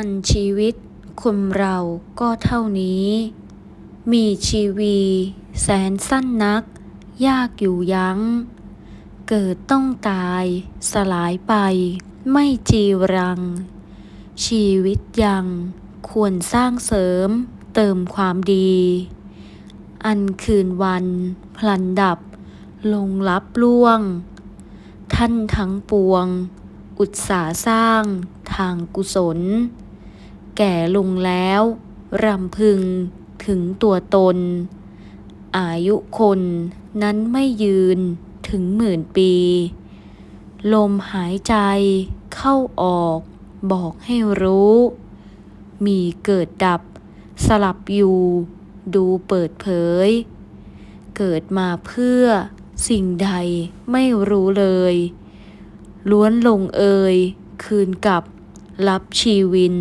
อันชีวิตคนเราก็เท่านี้ มีชีวีแสนสั้นนัก ยากอยู่ยัง้ง เกิดต้องตายสลายไป ไม่จีรัง ชีวิตยังควรสร้างเสริมเติมความดี อันคืนวันพลันดับ ลงลับล่วง ท่านทั้งปวง อุตสาสร้างทางกุศล แก่ลงแล้วรำพึงถึงตัวตน อายุคนนั้นไม่ยืนถึงหมื่นปี ลมหายใจเข้าออกบอกให้รู้ มีเกิดดับสลับอยู่ดูเปิดเผย เกิดมาเพื่อสิ่งใดไม่รู้เลย ล้วนลงเอย คืนกับรับชีวิน